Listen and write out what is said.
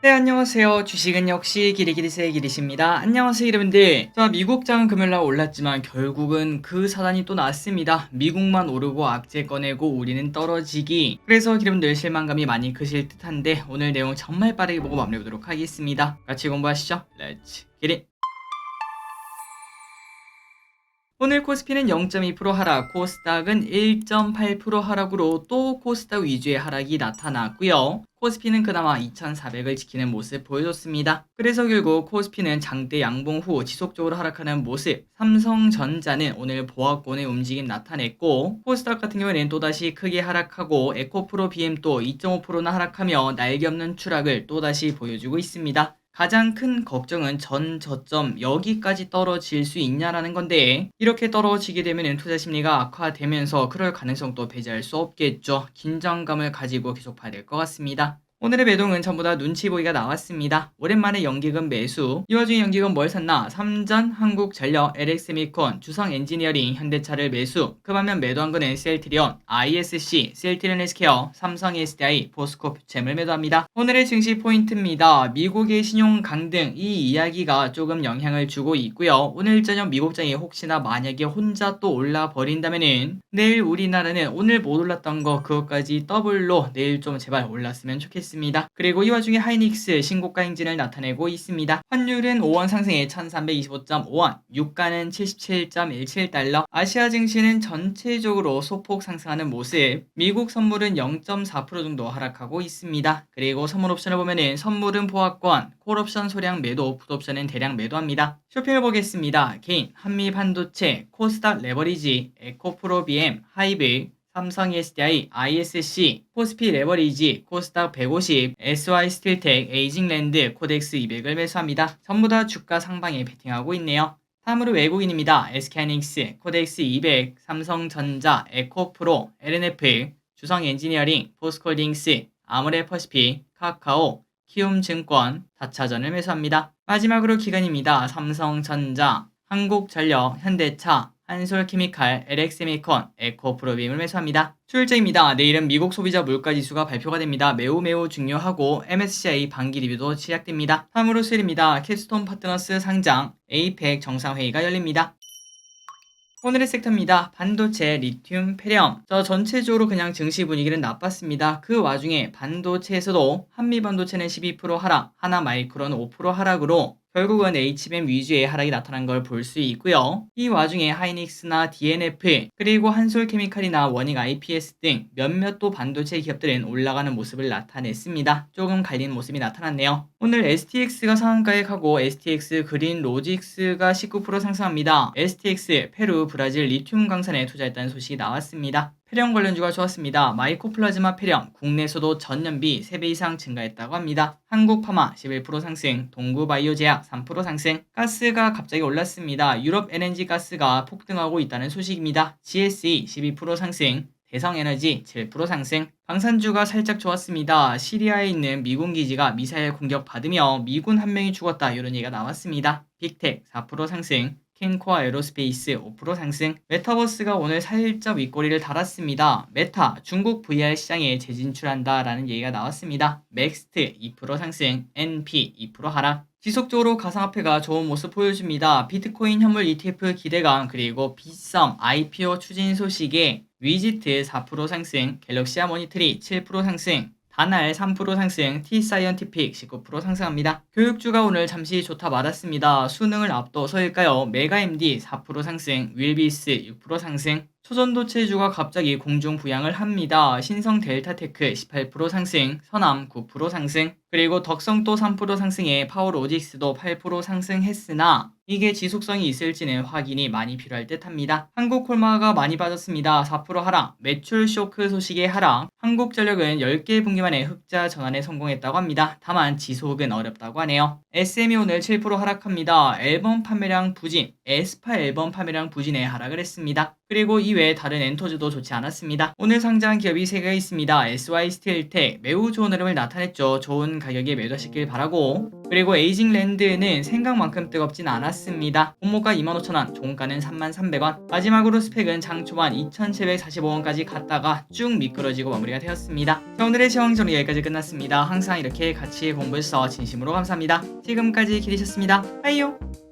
네, 안녕하세요. 주식은 역시 기리기리세의 기리십니다. 안녕하세요, 여러분들. 자, 미국 장은 금요일 날 올랐지만 결국은 그 사단이 또 나왔습니다. 미국만 오르고 악재 꺼내고 우리는 떨어지기. 그래서 여러분들 실망감이 많이 크실 듯한데 오늘 내용 정말 빠르게 보고 마무리해보도록 하겠습니다. 같이 공부하시죠. 렛츠 기리. 오늘 코스피는 0.2% 하락, 코스닥은 1.8% 하락으로 또 코스닥 위주의 하락이 나타났고요. 코스피는 그나마 2,400을 지키는 모습 보여줬습니다. 그래서 결국 코스피는 장대 양봉 후 지속적으로 하락하는 모습, 삼성전자는 오늘 보합권의 움직임 나타냈고 코스닥 같은 경우에는 또다시 크게 하락하고 에코프로 BM도 2.5%나 하락하며 날개 없는 추락을 또다시 보여주고 있습니다. 가장 큰 걱정은 전 저점 여기까지 떨어질 수 있냐라는 건데 이렇게 떨어지게 되면 투자 심리가 악화되면서 그럴 가능성도 배제할 수 없겠죠. 긴장감을 가지고 계속 봐야 될 것 같습니다. 오늘의 매동은 전부 다 눈치 보기가 나왔습니다. 오랜만에 연기금 매수. 이 와 중에 연기금 뭘 샀나? 삼전, 한국전력, LX미콘, 주성엔지니어링, 현대차를 매수. 그 반면 매도한 거는 셀트리온, ISC, 셀트리온 헬스케어, 삼성 SDI, 포스코 퓨챔을 매도합니다. 오늘의 증시 포인트입니다. 미국의 신용 강등 이 이야기가 조금 영향을 주고 있고요. 오늘 저녁 미국장이 혹시나 만약에 혼자 또 올라 버린다면은 내일 우리나라는 오늘 못 올랐던 거 그것까지 더블로 내일 좀 제발 올랐으면 좋겠습니다. 있습니다. 그리고 이 와중에 하이닉스 신고가 행진을 나타내고 있습니다. 환율은 5원 상승에 1325.5원, 유가는 77.17달러, 아시아 증시는 전체적으로 소폭 상승하는 모습, 미국 선물은 0.4% 정도 하락하고 있습니다. 그리고 선물 옵션을 보면은 선물은 보합권, 콜옵션 소량 매도, 풋옵션은 대량 매도합니다. 쇼핑을 보겠습니다. 개인, 한미 반도체, 코스닥 레버리지, 에코프로 BM, 하이브, 삼성 SDI, ISC, 코스피 레버리지, 코스닥 150, SY 스틸텍, 에이징랜드, 코덱스 200을 매수합니다. 전부 다 주가 상방에 베팅하고 있네요. 다음으로 외국인입니다. SK하이닉스, 코덱스 200, 삼성전자, 에코프로, LNF, 주성엔지니어링, 포스콜딩스, 아모레퍼시피, 카카오, 키움증권, 다차전을 매수합니다. 마지막으로 기간입니다. 삼성전자, 한국전력, 현대차, 한솔케미칼, LX미콘, 에코프로빔을 매수합니다. 출일자입니다. 내일은 미국 소비자 물가지수가 발표가 됩니다. 매우 매우 중요하고 MSCI 반기 리뷰도 시작됩니다. 다음으로 수요일입니다. 캡스톤 파트너스 상장, APEC 정상회의가 열립니다. 오늘의 섹터입니다. 반도체, 리튬, 페렴. 저 전체적으로 그냥 증시 분위기는 나빴습니다. 그 와중에 반도체에서도 한미 반도체는 12% 하락, 하나 마이크로는 5% 하락으로 결국은 HBM 위주의 하락이 나타난 걸 볼 수 있고요. 이 와중에 하이닉스나 DNF 그리고 한솔케미칼이나 원익 IPS 등 몇몇 또 반도체 기업들은 올라가는 모습을 나타냈습니다. 조금 갈리는 모습이 나타났네요. 오늘 STX가 상한가에 가고 STX 그린 로직스가 19% 상승합니다. STX 페루 브라질 리튬 강산에 투자했다는 소식이 나왔습니다. 폐렴 관련주가 좋았습니다. 마이코플라즈마 폐렴 국내에서도 전년비 3배 이상 증가했다고 합니다. 한국파마 11% 상승, 동구바이오제약 3% 상승, 가스가 갑자기 올랐습니다. 유럽 LNG 가스가 폭등하고 있다는 소식입니다. GSE 12% 상승, 대성에너지 7% 상승, 방산주가 살짝 좋았습니다. 시리아에 있는 미군 기지가 미사일 공격 받으며 미군 한 명이 죽었다 이런 얘기가 나왔습니다. 빅텍 4% 상승, 캔코아 에로스페이스 5% 상승, 메타버스가 오늘 살짝 윗꼬리를 달았습니다. 메타, 중국 VR 시장에 재진출한다라는 얘기가 나왔습니다. 맥스트 2% 상승, NP 2% 하락, 지속적으로 가상화폐가 좋은 모습 보여줍니다. 비트코인 현물 ETF 기대감 그리고 비썸 IPO 추진 소식에 위지트 4% 상승, 갤럭시 하모니트리 7% 상승, 다날 3% 상승, T사이언티픽 19% 상승합니다. 교육주가 오늘 잠시 좋다 말았습니다. 수능을 앞둬서일까요? 메가MD 4% 상승, 윌비스 6% 상승, 초전도 체주가 갑자기 공중 부양을 합니다. 신성 델타테크 18% 상승, 선암 9% 상승, 그리고 덕성도 3% 상승에 파워로직스도 8% 상승했으나 이게 지속성이 있을지는 확인이 많이 필요할 듯 합니다. 한국콜마가 많이 빠졌습니다. 4% 하락, 매출 쇼크 소식의 하락, 한국전력은 10개 분기 만에 흑자 전환에 성공했다고 합니다. 다만 지속은 어렵다고 하네요. SM이 오늘 7% 하락합니다. 앨범 판매량 부진, 에스파 앨범 판매량 부진에 하락을 했습니다. 그리고 이외에 다른 엔터즈도 좋지 않았습니다. 오늘 상장한 기업이 3개가 있습니다. SY 스틸텍 매우 좋은 흐름을 나타냈죠. 좋은 가격에 매도하시길 바라고 그리고 에이징 랜드는 생각만큼 뜨겁진 않았습니다. 본모가 25,000원, 종가는 33,300원 마지막으로 스펙은 장초반 2,745원까지 갔다가 쭉 미끄러지고 마무리가 되었습니다. 자, 오늘의 시황전이 여기까지 끝났습니다. 항상 이렇게 같이 공부해주셔서 진심으로 감사합니다. 지금까지 기리셨습니다. 하이요!